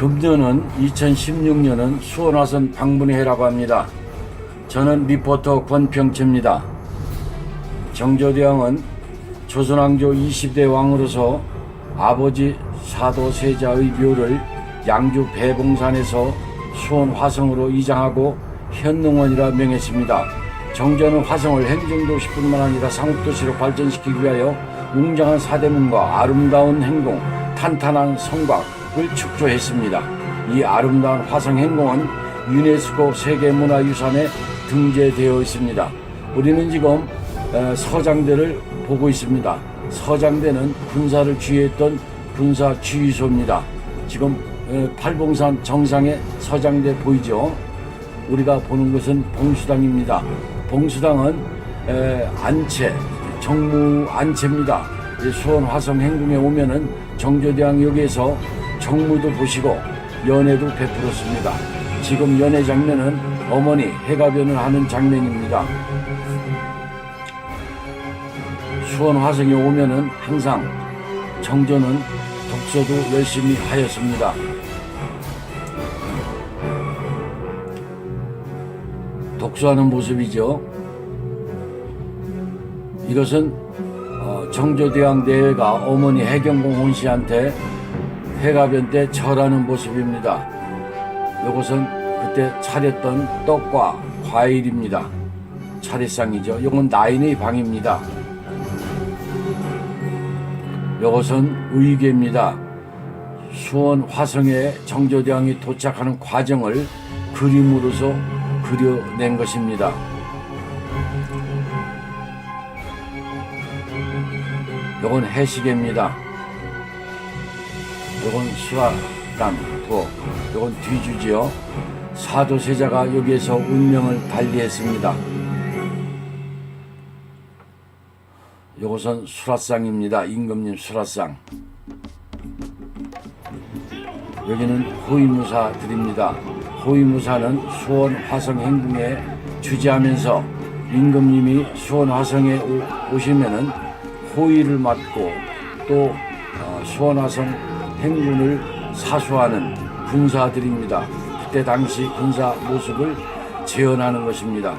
금년은 2016년은 수원화선 방문회라고 합니다. 저는 리포터 권평채입니다. 정조대왕은 조선왕조 20대 왕으로서 아버지 사도 세자의 묘를 양주 배봉산에서 수원 화성으로 이장하고 현능원이라 명했습니다. 정조는 화성을 행정도시뿐만 아니라 상업도시로 발전시키기 위하여 웅장한 사대문과 아름다운 행궁, 탄탄한 성곽 을 축조했습니다. 이 아름다운 화성 행궁은 유네스코 세계문화유산에 등재되어 있습니다. 우리는 지금 어, 서장대를 보고 있습니다. 서장대는 군사를 주의했던 군사 주의소입니다. 지금 어, 팔봉산 정상에 서장대 보이죠? 우리가 보는 것은 봉수당입니다. 봉수당은 에, 안채, 정무 안채입니다. 이 수원 화성 행궁에 오면은 정조대왕 역에서 정무도 보시고 연애도 베풀었습니다. 지금 연애 장면은 어머니 해가변을 하는 장면입니다. 수원 화성에 오면은 항상 정조는 독서도 열심히 하였습니다. 독서하는 모습이죠. 이것은 어, 정조대왕 대회가 어머니 해경공 혼씨한테 해가변 때 절하는 모습입니다. 이것은 그때 차렸던 떡과 과일입니다. 차례상이죠. 이건 나인의 방입니다. 이것은 의궤입니다. 수원 화성에 정조대왕이 도착하는 과정을 그림으로서 그려낸 것입니다. 요건 해시계입니다. 요건 수화담, 부, 요건 뒤주지요. 사도세자가 여기에서 운명을 달리했습니다. 요것은 수라상입니다. 임금님 수라상. 여기는 호위무사들입니다. 호위무사는 수원 화성 행궁에 주재하면서 임금님이 수원 화성에 오- 오시면은 호위를 맡고 또 어, 수원 화성 행군을 사수하는 군사들입니다. 그때 당시 군사 모습을 재현하는 것입니다.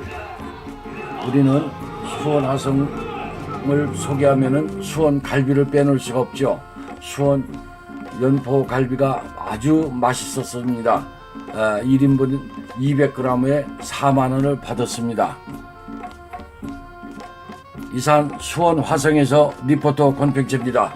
우리는 수원 화성을 소개하면은 수원 갈비를 빼놓을 수가 없죠. 수원 연포 갈비가 아주 맛있었습니다. 아, 1인분 200g에 4만 원을 받았습니다. 이상 수원 화성에서 리포터 권평채입니다.